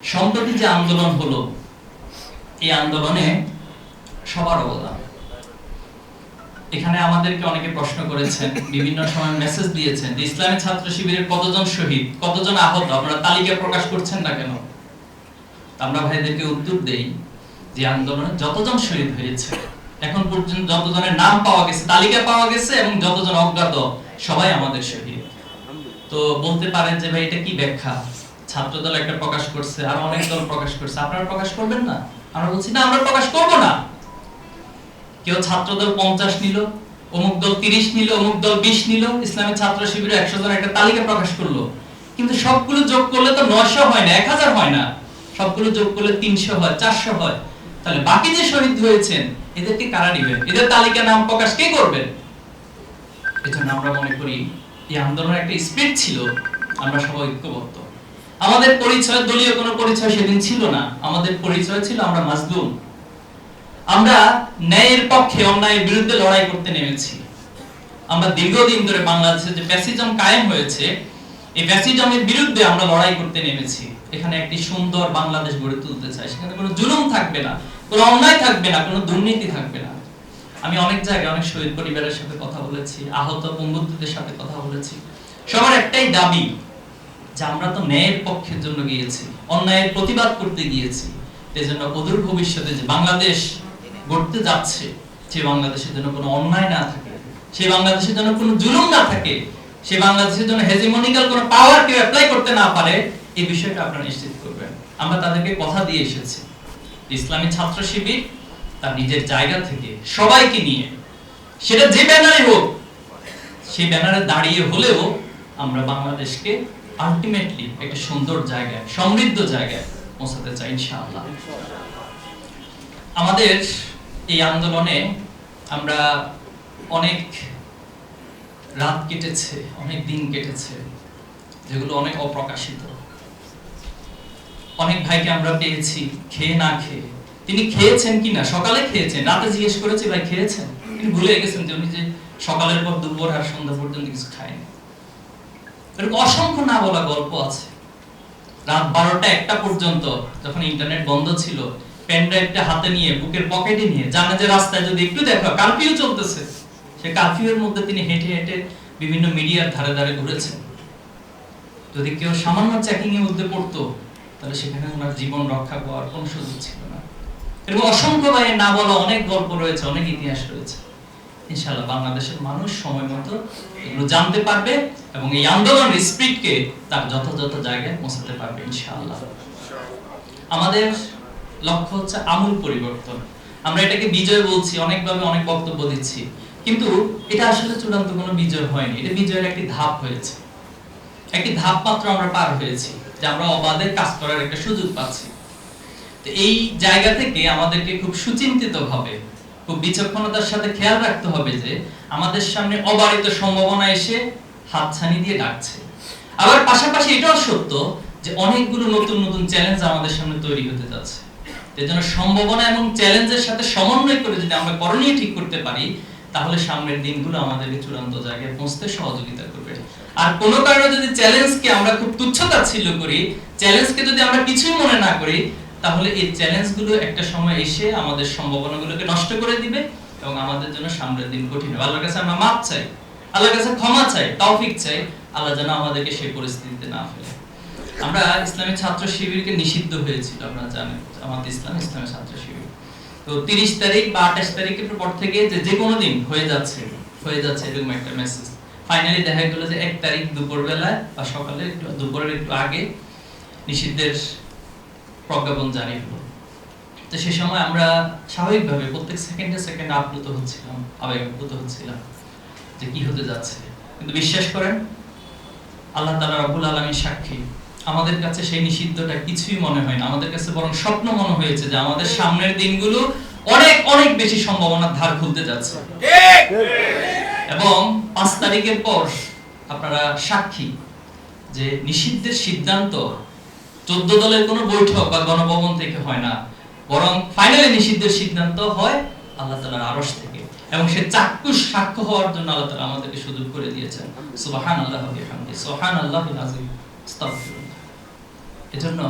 সম্প্রতি যে আন্দোলন হলো, এই আন্দোলনে সবার অবদান। এখানে আমাদেরকে অনেকে প্রশ্ন করেছেন, বিভিন্ন সময় মেসেজ দিয়েছেন যে ইসলামী ছাত্র শিবিরের কতজন শহীদ, কতজন আহত, আপনারা তালিকা প্রকাশ করছেন না কেন? আমরা ভাইদেরকে উত্তর দেই যে আন্দোলনে যতজন শহীদ হয়েছে, এখন পর্যন্ত যতজনের নাম পাওয়া গেছে, তালিকা পাওয়া গেছে এবং যতজন অজ্ঞাত, সবাই আমাদের শহীদ। তো বলতে পারেন যে ভাই, এটা কি ব্যাখ্যা? ছাত্র দল একটা প্রকাশ করছে, আর অনেক দল প্রকাশ করছে। আপনারা প্রকাশ করবেন না? আমরা বলছি, না, আমরা প্রকাশ করব না। কেউ ছাত্র দল পঞ্চাশ নিল, অমুক দল তিরিশ নিল, অমুক দল বিশ নিল, ইসলামী ছাত্র শিবিরে একশো জন একটা তালিকা প্রকাশ করল। কিন্তু সবগুলো যোগ করলে তো নয়শো হয় না এক হাজার হয় না। সবগুলো যোগ করলে তিনশো হয়, চারশো হয়। তাহলে বাকি যে শহীদ হয়েছেন, এদেরকে কারা নিবেন? এদের তালিকা নাম প্রকাশ কে করবেন? এজন্য আমরা মনে করি, এই আন্দোলনের একটা স্পিড ছিল, আমরা সবাই ঐক্যবদ্ধ। আমাদের পরিচয়, দলীয় কোনো পরিচয় সেদিন ছিল না। আমাদের পরিচয় ছিল আমরা মাজলুম। আমরা ন্যায়ের পক্ষে অন্যায়ের বিরুদ্ধে লড়াই করতে নেমেছি। আমরা দীর্ঘদিন ধরে বাংলাদেশে যে প্যাসিজম কায়েম হয়েছে, এই প্যাসিজমের বিরুদ্ধে আমরা লড়াই করতে নেমেছি। এখানে একটি সুন্দর বাংলাদেশ গড়ে তুলতে চাই। সেখানে কোনো জুলুম থাকবে না, কোনো অন্যায় থাকবে না, কোনো দুর্নীতি থাকবে না। আমি অনেক জায়গায় অনেক শহীদ পরিবারের সাথে কথা বলেছি, আহত বন্ধুদের সাথে কথা বলেছি। সবার একটাই দাবি যে আমরা তো ন্যায়ের পক্ষের জন্য গিয়েছি, অন্যায়ের প্রতিবাদ করতে গিয়েছি। এজন্য অদূর ভবিষ্যতে যে বাংলাদেশ গড়তে যাচ্ছে সেই বাংলাদেশের জন্য কোনো অন্যায় না থাকে। সেই বাংলাদেশের জন্য কোনো জুলুম না থাকে। সেই বাংলাদেশের জন্য হেজিমনিক্যাল কোনো পাওয়ার কেউ অ্যাপ্লাই করতে না পারে, এই বিষয়টা আপনারা নিশ্চিত করবেন। আমরা তাদেরকে কথা দিয়ে এসেছি। ইসলামী ছাত্র শিবির তার নিজের জায়গা থেকে সবাইকে নিয়ে, সেটা যে ব্যানারে হোক, সেই ব্যানারে দাঁড়িয়ে হলেও আমরা বাংলাদেশকে আলটিমেটলি একটা সুন্দর জায়গায়, সমৃদ্ধ জায়গায় পৌঁছাতে চাই ইনশাআল্লাহ। আমাদের এই আন্দোলনে আমরা অনেক রাত কেটেছে, অনেক দিন কেটেছে, যেগুলো অনেক অপ্রকাশিত। অনেক ভাইকে আমরা পেয়েছি, খেয়ে না খেয়ে। তিনি খেয়েছেন কিনা সকালে খেয়েছেন, রাতে জিজ্ঞেস করেছি, ভাই, খেয়েছেন? তিনি ভুলে গেছেন যে উনি যে সকালের পর দুপুর আর সন্ধ্যা পর্যন্ত কিছু খায়নি। অসংখ্য না বলা গল্প আছে। রাত বারোটা একটা পর্যন্ত যখন ইন্টারনেট বন্ধ ছিল পেন ড্রাইভটা হাতে নিয়ে, বুকের পকেটে নিয়ে জানে যে রাস্তায় যদি একটু দেখো কারফিউ চলতেছে। সে কারফিউর মধ্যে তিনি হেঁটে হেঁটে বিভিন্ন মিডিয়ার ধারে ধারে ঘুরেছেন। যদি কেউ সামান্য চেকিং এর মধ্যে পড়তো, তাহলে সেখানে ওনার জীবন রক্ষা পাওয়ার কোনো সুযোগ ছিল না। এরকম অসংখ্য ভাইয়ের না বলা অনেক গল্প রয়েছে, অনেক ইতিহাস রয়েছে। ইনশাআল্লাহ বাংলাদেশের মানুষ সময় মতো এগুলো জানতে পারবে এবং এই আন্দোলনের স্পিডকে তার যথাযথ জায়গায় পৌঁছাতে পারবে ইনশাআল্লাহ। আমাদের লক্ষ্য হচ্ছে আমূল পরিবর্তন। আমরা এটাকে বিজয় বলছি, অনেকভাবে অনেক বক্তব্য দিচ্ছি। কিন্তু এটা আসলে চূড়ান্ত কোনো বিজয় হয়নি। এটা বিজয়ের একটি ধাপ হয়েছে। একটি ধাপ মাত্র আমরা পার হয়েছি যে আমরা অবাধে কাজ করার একটা সুযোগ পাচ্ছি। তো এই জায়গা থেকে আমাদেরকে খুব সুচিন্তিত ভাবে খুব বিচক্ষণতার সাথে খেয়াল রাখতে হবে যে আমাদের সামনে অবারিত সম্ভাবনা এসে হাতছানি দিয়ে ডাকছে। আবার পাশাপাশি এটাও সত্য যে অনেকগুলো নতুন নতুন চ্যালেঞ্জ আমাদের সামনে তৈরি হতে যাচ্ছে। এজন্য সম্ভাবনা এবং চ্যালেঞ্জের সাথে সমন্বয় করে যদি আমরা করণীয় ঠিক করতে পারি, তাহলে সামনের দিনগুলো আমাদেরকে চূড়ান্ত জায়গায় পৌঁছতে সহযোগিতা করবে। আর কোন কারণে যদি চ্যালেঞ্জকে আমরা খুব তুচ্ছতাচ্ছিল্য করি চ্যালেঞ্জকে যদি আমরা কিছুই মনে না করি তাহলে এই চ্যালেঞ্জগুলো একটা সময় এসে আমাদের সম্ভাবনাগুলোকে নষ্ট করে দিবে এবং আমাদের জন্য সামনের দিন কঠিন হবে। আল্লাহর কাছে আমরা মাপ চাই, আল্লাহর কাছে ক্ষমা চাই, তৌফিক চাই, আল্লাহ যেন আমাদেরকে সেই পরিস্থিতিতে না ফেলে। আমরা ইসলামী ছাত্র শিবিরকে নিষিদ্ধ হয়েছিল, আপনারা জানেন আমাদের ইসলাম ইসলামী ছাত্র শিবির। তো তিরিশ তারিখ বা আঠাশ তারিখের পর থেকে যে যে কোনো দিন হয়ে যাচ্ছে হয়ে যাচ্ছে এরকম একটা মেসেজ ফাইনালি দেখা গেল যে এক তারিখ দুপুর বেলায় বা সকালে একটু, দুপুরের একটু আগে নিষিদ্ধের প্রজ্ঞাপন জারি হলো তো সে সময় আমরা স্বাভাবিকভাবে প্রত্যেক সেকেন্ডে সেকেন্ডে আপ্লুত হচ্ছিলাম আবেগাপ্লুত হচ্ছিলাম যে কি হতে যাচ্ছে। কিন্তু বিশ্বাস করেন আল্লাহ তালা রবুল আলমী সাক্ষী। আমাদের কাছে সেই নিষিদ্ধটা কিছুই মনে হয় না। আমাদের কাছে বরং স্বপ্ন মনে হয়েছে যে আমাদের সামনের দিনগুলো অনেক অনেক বেশি সম্ভাবনার ধার খুলতে যাচ্ছে। এবং পাঁচ তারিখের পর আপনারা সাক্ষী যে নিষিদ্ধের সিদ্ধান্ত চোদ্দ দলের কোনো বৈঠক বা গণভবন থেকে হয় না। বরং ফাইনালি নিষিদ্ধের সিদ্ধান্ত হয় আল্লাহ তালার আরস থেকে। এবং সে চাক্ষুষ সাক্ষ্য হওয়ার জন্য আল্লাহ তালা আমাদেরকে সুযোগ করে দিয়েছেন। সুবাহান আল্লাহ সুবাহান আল্লাহ এজন্য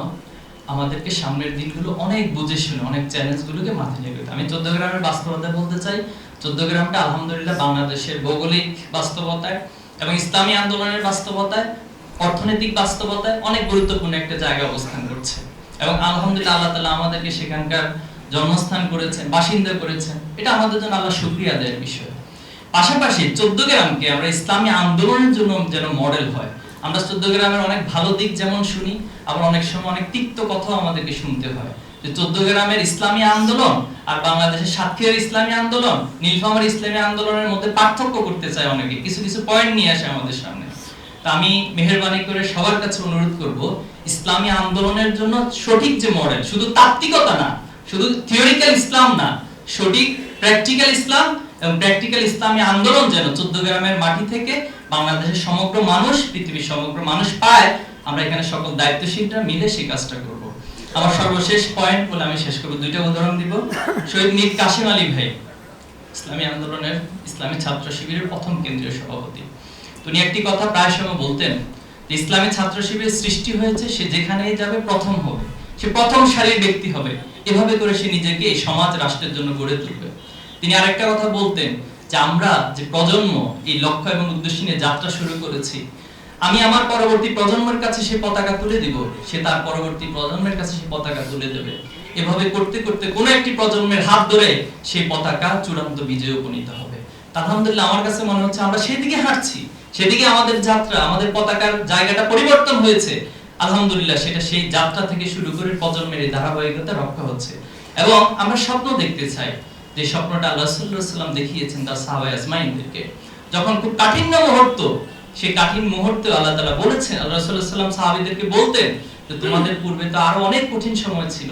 আমাদেরকে সামনের দিনগুলো অনেক বুঝে শুনে, অনেক চ্যালেঞ্জগুলোকে মাথায় নিয়ে আমি চোদ্দ গ্রামের বাস্তবতা বলতে চাই। চোদ্দ গ্রামটা আলহামদুলিল্লাহ বাংলাদেশের ভৌগোলিক বাস্তবতায় এবং ইসলামী আন্দোলনের বাস্তবতায় অর্থনৈতিক বাস্তবতায় অনেক গুরুত্বপূর্ণ একটা জায়গা অবস্থান করছে। এবং আলহামদুলিল্লাহ আল্লাহ তালা আমাদেরকে সেখানকার জন্মস্থান করেছেন, বাসিন্দা করেছেন। এটা আমাদের জন্য আল্লাহ শুক্রিয়া দেওয়ার বিষয়। পাশাপাশি চোদ্দ গ্রামকে আমরা ইসলামী আন্দোলনের জন্য যেন মডেল হয়। আমরা চোদ্দ গ্রামের অনেক ভালো দিক যেমন শুনি, আবার অনেক সময় অনেক তিক্ত কথাও আমাদেরকে শুনতে হয়। যে চোদ্দ গ্রামের ইসলামী আন্দোলন আর বাংলাদেশের সাতক্ষীরার ইসলামী আন্দোলন নীলফামারী ইসলামী আন্দোলনের মধ্যে পার্থক্য করতে চায় অনেকে। কিছু কিছু পয়েন্ট নিয়ে আসে আমাদের সামনে। আমি মেহরবানি করে সবার কাছে অনুরোধ করব, ইসলামী আন্দোলনের জন্য সঠিক যে মডেল শুধু তাত্ত্বিকতা না, শুধু থিওরিক্যাল ইসলাম না, সঠিক প্র্যাকটিক্যাল ইসলাম এবং প্র্যাকটিক্যাল ইসলামী আন্দোলন যেন চোদ্দ গ্রামের মাটি থেকে বাংলাদেশের সমগ্র মানুষ, পৃথিবীর সমগ্র মানুষ পায়, আমরা এখানে সকল দায়িত্বশীলরা মিলে সেই কাজটা করব। আমার সর্বশেষ পয়েন্ট বলে আমি শেষ করব, দুইটা উদাহরণ দিব। শহীদ মীর কাশিম আলী ভাই, ইসলামী আন্দোলনের ইসলামী ছাত্র শিবিরের প্রথম কেন্দ্রীয় সভাপতি। তিনি একটি কথা প্রায় সময় বলতেন ইসলামী ছাত্র শিবির সৃষ্টি হয়েছে, সে যেখানেই যাবে প্রথম হবে। সে প্রথম সারির ব্যক্তি হবে। এভাবে করে সে নিজেকে সমাজ রাষ্ট্রের জন্য গড়ে তুলবে। তিনি আরেকটা কথা বলতেন যে আমরা যে প্রজন্ম, এই লক্ষ্য এবং উদ্দেশ্য নিয়ে যাত্রা শুরু করেছি, আমি আমার পরবর্তী প্রজন্মের কাছে সে পতাকা তুলে দিব, সে তার পরবর্তী প্রজন্মের কাছে সে পতাকা তুলে দেবে। এভাবে করতে করতে কোন একটি প্রজন্মের হাত ধরে সেই পতাকা চূড়ান্ত বিজয়ে উপনীত হবে। আলহামদুলিল্লাহ আমার কাছে মনে হচ্ছে আমরা সেদিকে হাঁটছি। সেদিকে আমাদের যাত্রা, আমাদের পতাকার জায়গাটা পরিবর্তন হয়েছে। আলহামদুলিল্লাহ, সেটা সেই যাত্রা থেকে শুরু করে প্রজন্মের এই ধারাবাহিকতা রক্ষা হচ্ছে। এবং আমরা স্বপ্ন দেখতে চাই যে স্বপ্নটা আল্লাহ ওয়াসাল্লাম দেখিয়েছেন তার সাহাবায়ে আজমাইনদেরকে যখন খুব কাঠিন্য মুহূর্ত, সেই কাঠিন মুহূর্তে আল্লাহ তাআলা বলেছেন, আল্লাহ সাল্লাল্লাহু আলাইহি বলতেন যে তোমাদের পূর্বে তো আরও অনেক কঠিন সময় ছিল।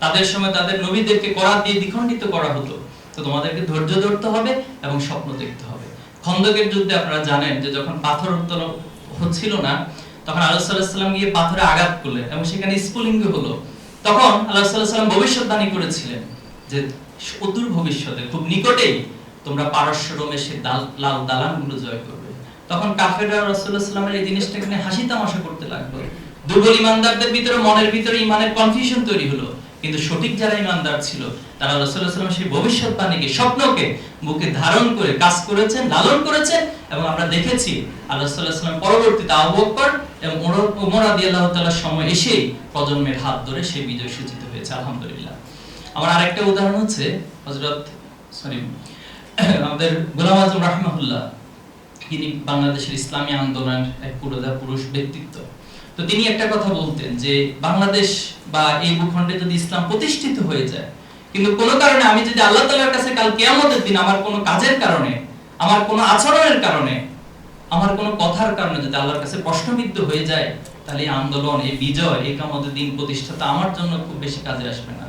তাদের সময় তাদের নবীদেরকে করাত দিয়ে দ্বিখণ্ডিত করা হতো। তো তোমাদেরকে ধৈর্য ধরতে হবে এবং স্বপ্ন দেখতে হবে। খন্দকের যুদ্ধে আপনারা জানেন যে যখন পাথর উত্তোলন হচ্ছিল না, তখন আল্লাহ আলাইহি গিয়ে পাথরে আঘাত করলেন এবং সেখানে স্ফুলিঙ্গ হলো। তখন আল্লাহ আলাইহি ভবিষ্যৎবাণী করেছিলেন যে অদূর ভবিষ্যতে, খুব নিকটেই তোমরা পারস্য রোমে সে লাল দালানগুলো জয় করবে। তখন কাফেররা রাসূলুল্লাহ সাল্লামের এই জিনিসটা এখানে হাসি তামাশা করতে লাগল। দুর্বল ইমানদারদের ভিতরে, মনের ভিতরে ইমানের কনফিউশন তৈরি হলো। কিন্তু সঠিক যারা ইমানদার ছিল, তারা রাসূলুল্লাহ সাল্লাম সেই ভবিষ্যৎবাণীকে স্বপ্নকে বুকে ধারণ করে কাজ করেছেন, লালন করেছেন এবং আমরা দেখেছি আল্লাহ সাল্লাল্লাহু আলাইহি ওয়াসাল্লাম পরবর্তীতে আবু বকর এবং ওমর- ওমর রাদিয়াল্লাহু তাআলার সময় এসেই প্রজন্মের হাত ধরে সেই বিজয় সূচিত হয়েছে, আলহামদুলিল্লাহ। আমার আরেকটা উদাহরণ হচ্ছে হযরত সরি আমাদের গোলাম আজম রাহিমাহুল্লাহ, তিনি বাংলাদেশের ইসলামী আন্দোলনের এক পুরোধা পুরুষ ব্যক্তিত্ব। তো তিনি একটা কথা বলতেন যে বাংলাদেশ বা এই ভূখণ্ডে যদি ইসলাম প্রতিষ্ঠিত হয়ে যায়, কিন্তু কোনো কারণে আমি যদি আল্লাহ তাআলার কাছে কাল কিয়ামতের দিন আমার কোনো কাজের কারণে, আমার কোনো আচরণের কারণে, আমার কোনো কথার কারণে যদি আল্লাহর কাছে প্রশ্নবিদ্ধ হয়ে যায়, তাহলে এই আন্দোলন, এই বিজয়, এই কামতের দিন প্রতিষ্ঠাতা আমার জন্য খুব বেশি কাজে আসবে না।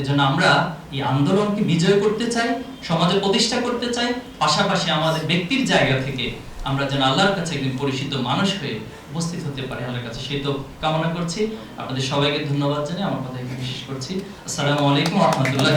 এজন্য আমরা এই আন্দোলনকে বিজয় করতে চাই, সমাজে প্রতিষ্ঠা করতে চাই, পাশাপাশি আমাদের ব্যক্তির জায়গা থেকে আমরা যেন আল্লাহর কাছে একদিন পরিচিত মানুষ হয়ে উপস্থিত হতে পারি আল্লাহর কাছে। সেই তো কামনা করছি। আপনাদের সবাইকে ধন্যবাদ জানিয়ে আমার কথা বিশেষ করছি। আসসালামু আলাইকুম রহমতুল্লাহ